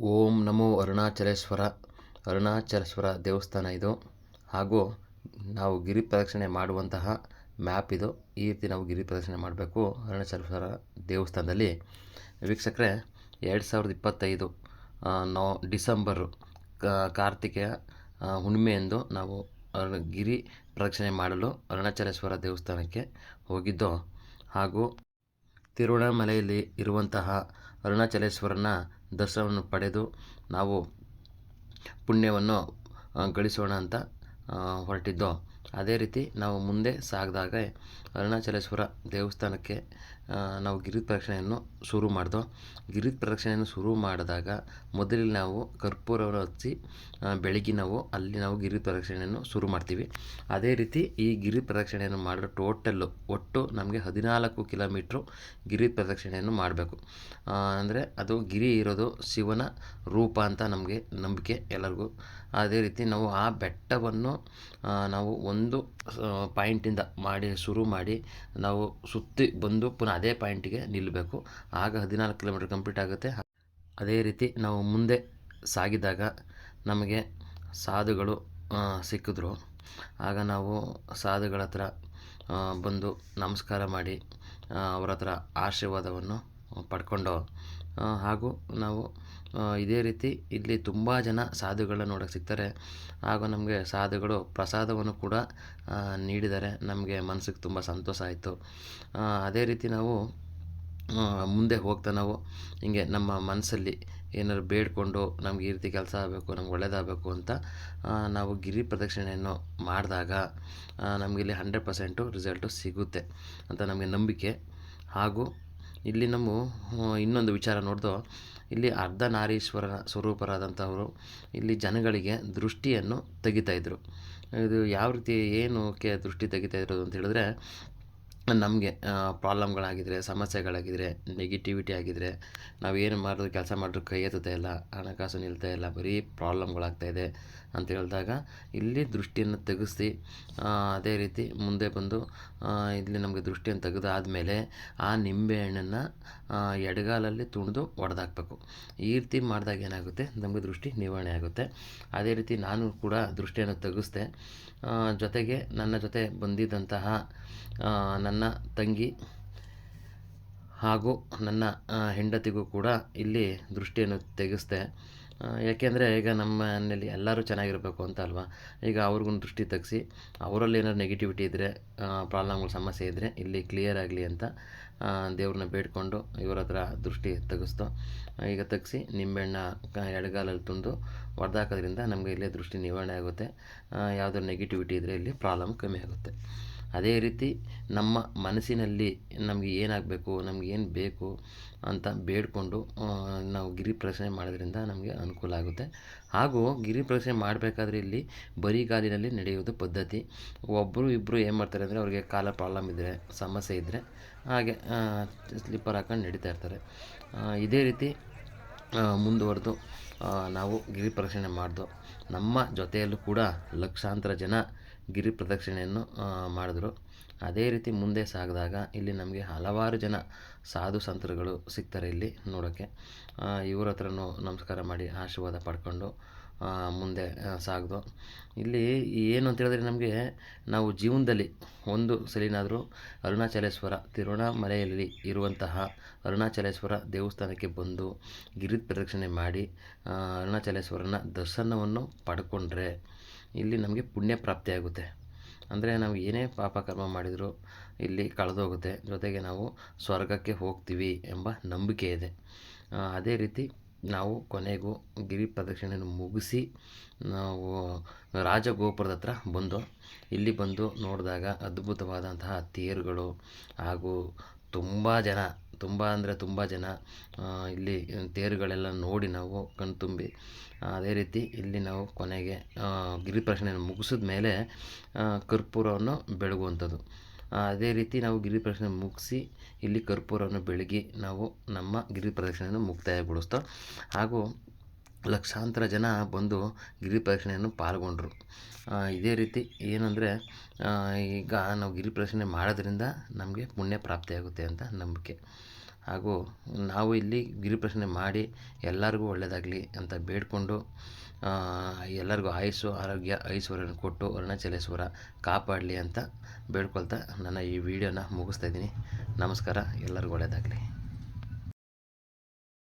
ಓಂ ನಮೋ ಅರುಣಾಚಲೇಶ್ವರ ಅರುಣಾಚಲೇಶ್ವರ ದೇವಸ್ಥಾನ ಇದು. ಹಾಗೂ ನಾವು ಗಿರಿ ಪ್ರದಕ್ಷಿಣೆ ಮಾಡುವಂತಹ ಮ್ಯಾಪ್ ಇದು. ಈ ರೀತಿ ನಾವು ಗಿರಿ ಪ್ರದಕ್ಷಿಣೆ ಮಾಡಬೇಕು ಅರುಣಾಚಲೇಶ್ವರ ದೇವಸ್ಥಾನದಲ್ಲಿ. ವೀಕ್ಷಕರೇ, ಎರಡು ಸಾವಿರದ ಇಪ್ಪತ್ತೈದು ನೋ, ಡಿಸೆಂಬರು ಕಾರ್ತಿಕೆಯ ಹುಣ್ಣಿಮೆಯಂದು ನಾವು ಗಿರಿ ಪ್ರದಕ್ಷಿಣೆ ಮಾಡಲು ಅರುಣಾಚಲೇಶ್ವರ ದೇವಸ್ಥಾನಕ್ಕೆ ಹೋಗಿದ್ದು ಹಾಗೂ ತಿರುವಣ್ಣಾಮಲೆಯಲ್ಲಿ ಇರುವಂತಹ ಅರುಣಾಚಲೇಶ್ವರನ ದರ್ಶನವನ್ನು ಪಡೆದು ನಾವು ಪುಣ್ಯವನ್ನು ಗಳಿಸೋಣ ಅಂತ ಹೊರಟಿದ್ದೋ. ಅದೇ ರೀತಿ ನಾವು ಮುಂದೆ ಸಾಗಿದಾಗ ಅರುಣಾಚಲೇಶ್ವರ ದೇವಸ್ಥಾನಕ್ಕೆ ನಾವು ಗಿರಿ ಪ್ರದಕ್ಷಿಣೆಯನ್ನು ಶುರು ಮಾಡಿದೋ ಗಿರಿ ಪ್ರದಕ್ಷಿಣೆಯನ್ನು ಶುರು ಮಾಡಿದಾಗ ಮೊದಲಿಗೆ ನಾವು ಕರ್ಪೂರವನ್ನು ಹಚ್ಚಿ ಬೆಳಗ್ಗೆ ನಾವು ಅಲ್ಲಿ ನಾವು ಗಿರಿ ಪ್ರದಕ್ಷಿಣೆಯನ್ನು ಶುರು ಮಾಡ್ತೀವಿ. ಅದೇ ರೀತಿ ಈ ಗಿರಿ ಪ್ರದಕ್ಷಿಣೆಯನ್ನು ಮಾಡಿರೋ ಟೋಟಲ್ಲು ಒಟ್ಟು ನಮಗೆ ಹದಿನಾಲ್ಕು ಕಿಲೋಮೀಟ್ರು ಗಿರಿ ಪ್ರದಕ್ಷಿಣೆಯನ್ನು ಮಾಡಬೇಕು. ಅಂದರೆ ಅದು ಗಿರಿ ಇರೋದು ಶಿವನ ರೂಪ ಅಂತ ನಮಗೆ ನಂಬಿಕೆ ಎಲ್ಲರಿಗೂ. ಅದೇ ರೀತಿ ನಾವು ಆ ಬೆಟ್ಟವನ್ನು ನಾವು ಒಂದು ಪಾಯಿಂಟಿಂದ ಮಾಡಿ, ಶುರು ಮಾಡಿ ನಾವು ಸುತ್ತಿ ಬಂದು ಪುನಃ ಅದೇ ಪಾಯಿಂಟಿಗೆ ನಿಲ್ಲಬೇಕು ಆಗ ಹದಿನಾಲ್ಕು ಕಿಲೋಮೀಟ್ರ್ ಕಂಪ್ಲೀಟ್ ಆಗುತ್ತೆ. ಅದೇ ರೀತಿ ನಾವು ಮುಂದೆ ಸಾಗಿದಾಗ ನಮಗೆ ಸಾಧುಗಳು ಸಿಕ್ಕಿದ್ರು. ಆಗ ನಾವು ಸಾಧುಗಳ ಹತ್ರ ಬಂದು ನಮಸ್ಕಾರ ಮಾಡಿ ಅವರ ಹತ್ರ ಆಶೀರ್ವಾದವನ್ನು ಪಡ್ಕೊಂಡು ಹಾಗೂ ನಾವು ಇದೇ ರೀತಿ ಇಲ್ಲಿ ತುಂಬ ಜನ ಸಾಧುಗಳನ್ನ ನೋಡೋಕೆ ಸಿಗ್ತಾರೆ. ಹಾಗೂ ನಮಗೆ ಸಾಧುಗಳು ಪ್ರಸಾದವನ್ನು ಕೂಡ ನೀಡಿದ್ದಾರೆ ನಮಗೆ ಮನಸ್ಸಿಗೆ ತುಂಬ ಸಂತೋಷ ಆಯಿತು. ಅದೇ ರೀತಿ ನಾವು ಮುಂದೆ ಹೋಗ್ತಾ ನಾವು ಹಿಂಗೆ ನಮ್ಮ ಮನಸ್ಸಲ್ಲಿ ಏನಾದ್ರು ಬೇಡಿಕೊಂಡು ನಮ್ಗೆ ಈ ರೀತಿ ಕೆಲಸ ಆಗಬೇಕು, ನಮ್ಗೆ ಒಳ್ಳೇದಾಗಬೇಕು ಅಂತ ನಾವು ಗಿರಿ ಪ್ರದಕ್ಷಿಣೆಯನ್ನು ಮಾಡಿದಾಗ ನಮಗಿಲ್ಲಿ ಹಂಡ್ರೆಡ್ ಪರ್ಸೆಂಟು ರಿಸಲ್ಟು ಸಿಗುತ್ತೆ ಅಂತ ನಮಗೆ ನಂಬಿಕೆ. ಹಾಗೂ ಇಲ್ಲಿ ನಮ್ಮ ಇನ್ನೊಂದು ವಿಚಾರ ನೋಡ್ದು. ಇಲ್ಲಿ ಅರ್ಧನಾರೀಶ್ವರನ ಸ್ವರೂಪರಾದಂಥವರು ಇಲ್ಲಿ ಜನಗಳಿಗೆ ದೃಷ್ಟಿಯನ್ನು ತೆಗಿತಾಯಿದ್ರು ಇದು ಯಾವ ರೀತಿ ಏನಕ್ಕೆ ದೃಷ್ಟಿ ತೆಗಿತಾ ಇರೋದು ಅಂತ ಹೇಳಿದ್ರೆ ನಮಗೆ ಪ್ರಾಬ್ಲಮ್ಗಳಾಗಿದ್ದರೆ ಸಮಸ್ಯೆಗಳಾಗಿದ್ದರೆ ನೆಗೆಟಿವಿಟಿ ಆಗಿದ್ದರೆ ನಾವು ಏನು ಮಾಡಿದ್ರು ಕೆಲಸ ಮಾಡಿದ್ರು ಕೈ ಎತ್ತುತ್ತಾ ಇಲ್ಲ, ಹಣಕಾಸು ನಿಲ್ತಾ ಇಲ್ಲ, ಬರೀ ಪ್ರಾಬ್ಲಮ್ಗಳಾಗ್ತಾಯಿದೆ ಅಂತ ಹೇಳಿದಾಗ ಇಲ್ಲಿ ದೃಷ್ಟಿಯನ್ನು ತೆಗೆಸಿ ಅದೇ ರೀತಿ ಮುಂದೆ ಬಂದು ಇಲ್ಲಿ ನಮಗೆ ದೃಷ್ಟಿಯನ್ನು ತೆಗೆದಾದ್ಮೇಲೆ ಆ ನಿಂಬೆಹಣ್ಣನ್ನು ಎಡಗಾಲಲ್ಲಿ ತುಣಿದು ಹೊಡೆದಾಕ್ಬೇಕು ಈ ರೀತಿ ಮಾಡಿದಾಗ ಏನಾಗುತ್ತೆ? ನಮಗೆ ದೃಷ್ಟಿ ನಿವಾರಣೆ ಆಗುತ್ತೆ. ಅದೇ ರೀತಿ ನಾನು ಕೂಡ ದೃಷ್ಟಿಯನ್ನು ತೆಗೆಸ್ದೆ. ಜೊತೆಗೆ ನನ್ನ ಜೊತೆ ಬಂದಿದ್ದಂತಹ ನನ್ನ ತಂಗಿ ಹಾಗೂ ನನ್ನ ಹೆಂಡತಿಗೂ ಕೂಡ ಇಲ್ಲಿ ದೃಷ್ಟಿಯನ್ನು ತೆಗೆಸ್ದೆ. ಯಾಕೆಂದರೆ ಈಗ ನಮ್ಮ ಮನೆಯಲ್ಲಿ ಎಲ್ಲರೂ ಚೆನ್ನಾಗಿರಬೇಕು ಅಂತ ಅಲ್ವಾ? ಈಗ ಅವ್ರಿಗೂ ದೃಷ್ಟಿ ತೆಗೆಸಿ, ಅವರಲ್ಲಿ ಏನಾದ್ರು ನೆಗೆಟಿವಿಟಿ ಇದ್ದರೆ ಪ್ರಾಬ್ಲಮ್ಗಳು ಸಮಸ್ಯೆ ಇದ್ದರೆ ಇಲ್ಲಿ ಕ್ಲಿಯರ್ ಆಗಲಿ ಅಂತ ದೇವ್ರನ್ನ ಬೇಡಿಕೊಂಡು ಇವ್ರ ಹತ್ರ ದೃಷ್ಟಿ ತೆಗೆಸ್ತು ಈಗ ತೆಗೆಸಿ ನಿಂಬೆಹಣ್ಣ ಎಡಗಾಲಲ್ಲಿ ತುಂಡು ಹೊಡೆದಾಕೋದ್ರಿಂದ ನಮಗೆ ಇಲ್ಲೇ ದೃಷ್ಟಿ ನಿವಾರಣೆ ಆಗುತ್ತೆ. ಯಾವುದೋ ನೆಗೆಟಿವಿಟಿ ಇದ್ದರೆ ಇಲ್ಲಿ ಪ್ರಾಬ್ಲಮ್ ಕಮ್ಮಿ ಆಗುತ್ತೆ. ಅದೇ ರೀತಿ ನಮ್ಮ ಮನಸ್ಸಿನಲ್ಲಿ ನಮಗೆ ಏನಾಗಬೇಕು, ನಮ್ಗೆ ಏನು ಬೇಕು ಅಂತ ಬೇಡಿಕೊಂಡು ನಾವು ಗಿರಿ ಪ್ರದಕ್ಷಿಣೆ ಮಾಡೋದ್ರಿಂದ ನಮಗೆ ಅನುಕೂಲ ಆಗುತ್ತೆ. ಹಾಗೂ ಗಿರಿ ಪ್ರದಕ್ಷಿಣೆ ಮಾಡಬೇಕಾದ್ರೆ ಇಲ್ಲಿ ಬರಿಗಾಲಿನಲ್ಲಿ ನಡೆಯುವುದು ಪದ್ಧತಿ. ಒಬ್ಬರು ಇಬ್ಬರು ಏನು ಮಾಡ್ತಾರೆ ಅಂದರೆ ಅವರಿಗೆ ಕಾಲ ಪ್ರಾಬ್ಲಮ್ ಇದ್ದರೆ ಸಮಸ್ಯೆ ಇದ್ದರೆ ಹಾಗೆ ಸ್ಲಿಪ್ಪರ್ ಹಾಕೊಂಡು ನಡೀತಾ ಇರ್ತಾರೆ. ಇದೇ ರೀತಿ ಮುಂದುವರೆದು ನಾವು ಗಿರಿ ಪ್ರದಕ್ಷಿಣೆ ಮಾಡಿದೋ ನಮ್ಮ ಜೊತೆಯಲ್ಲೂ ಕೂಡ ಲಕ್ಷಾಂತರ ಜನ ಗಿರಿ ಪ್ರದಕ್ಷಿಣೆಯನ್ನು ಮಾಡಿದ್ರು. ಅದೇ ರೀತಿ ಮುಂದೆ ಸಾಗಿದಾಗ ಇಲ್ಲಿ ನಮಗೆ ಹಲವಾರು ಜನ ಸಾಧು ಸಂತರುಗಳು ಸಿಗ್ತಾರೆ ಇಲ್ಲಿ ನೋಡೋಕ್ಕೆ ಇವ್ರ ಹತ್ರನೂ ನಮಸ್ಕಾರ ಮಾಡಿ ಆಶೀರ್ವಾದ ಪಡ್ಕೊಂಡು ಮುಂದೆ ಸಾಗ್ದು ಇಲ್ಲಿ ಏನು ಅಂತ ಹೇಳಿದ್ರೆ ನಮಗೆ ನಾವು ಜೀವನದಲ್ಲಿ ಒಂದು ಸಲಿನಾದರೂ ಅರುಣಾಚಲೇಶ್ವರ ತಿರುವಣಾಮಲೆಯಲ್ಲಿ ಇರುವಂತಹ ಅರುಣಾಚಲೇಶ್ವರ ದೇವಸ್ಥಾನಕ್ಕೆ ಬಂದು ಗಿರಿ ಪ್ರದಕ್ಷಿಣೆ ಮಾಡಿ ಅರುಣಾಚಲೇಶ್ವರನ ದರ್ಶನವನ್ನು ಪಡ್ಕೊಂಡ್ರೆ ಇಲ್ಲಿ ನಮಗೆ ಪುಣ್ಯ ಪ್ರಾಪ್ತಿಯಾಗುತ್ತೆ ಅಂದರೆ ನಾವು ಏನೇ ಪಾಪಕರ್ಮ ಮಾಡಿದರೂ ಇಲ್ಲಿ ಕಳೆದೋಗುತ್ತೆ. ಜೊತೆಗೆ ನಾವು ಸ್ವರ್ಗಕ್ಕೆ ಹೋಗ್ತೀವಿ ಎಂಬ ನಂಬಿಕೆ ಇದೆ. ಅದೇ ರೀತಿ ನಾವು ಕೊನೆಗೂ ಗಿರಿ ಪ್ರದಕ್ಷಿಣೆಯನ್ನು ಮುಗಿಸಿ ನಾವು ರಾಜಗೋಪುರದ ಹತ್ರ ಬಂದು, ಇಲ್ಲಿ ಬಂದು ನೋಡಿದಾಗ ಅದ್ಭುತವಾದಂತಹ ತೇರುಗಳು ಹಾಗೂ ತುಂಬ ಜನ ತುಂಬ ಅಂದರೆ ತುಂಬ ಜನ ಇಲ್ಲಿ ತೇರುಗಳೆಲ್ಲ ನೋಡಿ ನಾವು ಕಣ್ತುಂಬಿ ಅದೇ ರೀತಿ ಇಲ್ಲಿ ನಾವು ಕೊನೆಗೆ ಗಿರಿ ಪ್ರದಕ್ಷಿಣೆಯನ್ನು ಮುಗಿಸಿದ ಮೇಲೆ ಕರ್ಪೂರವನ್ನು ಬೆಳಗುವಂಥದ್ದು. ಅದೇ ರೀತಿ ನಾವು ಗಿರಿ ಪ್ರದಕ್ಷಿಣೆ ಮುಗಿಸಿ ಇಲ್ಲಿ ಕರ್ಪೂರವನ್ನು ಬೆಳಗಿ ನಾವು ನಮ್ಮ ಗಿರಿ ಪ್ರದಕ್ಷಿಣೆಯನ್ನು ಮುಕ್ತಾಯಗೊಳಿಸ್ತಾ ಹಾಗೂ ಲಕ್ಷಾಂತರ ಜನ ಬಂದು ಗಿರಿ ಪ್ರದಕ್ಷಿಣೆಯನ್ನು ಪಾಲ್ಗೊಂಡರು. ಇದೇ ರೀತಿ ಏನಂದರೆ ಈಗ ನಾವು ಗಿರಿ ಪ್ರದಕ್ಷಿಣೆ ಮಾಡೋದ್ರಿಂದ ನಮಗೆ ಪುಣ್ಯ ಪ್ರಾಪ್ತಿಯಾಗುತ್ತೆ ಅಂತ ನಂಬಿಕೆ. ಹಾಗೂ ನಾವು ಇಲ್ಲಿ ಗಿರಿಪ್ರದಕ್ಷಿಣೆ ಮಾಡಿ ಎಲ್ಲರಿಗೂ ಒಳ್ಳೆಯದಾಗಲಿ ಅಂತ ಬೇಡಿಕೊಂಡು ಎಲ್ಲರಿಗೂ ಆಯಸ್ಸು, ಆರೋಗ್ಯ ಐಶ್ವರ್ಯನ ಕೊಟ್ಟು ಅರುಣಾಚಲೇಶ್ವರ ಕಾಪಾಡಲಿ ಅಂತ ಬೇಡ್ಕೊಳ್ತಾ ನನ್ನ ಈ ವಿಡಿಯೋನ ಮುಗಿಸ್ತಾ ಇದ್ದೀನಿ. ನಮಸ್ಕಾರ, ಎಲ್ಲರಿಗೂ ಒಳ್ಳೆಯದಾಗಲಿ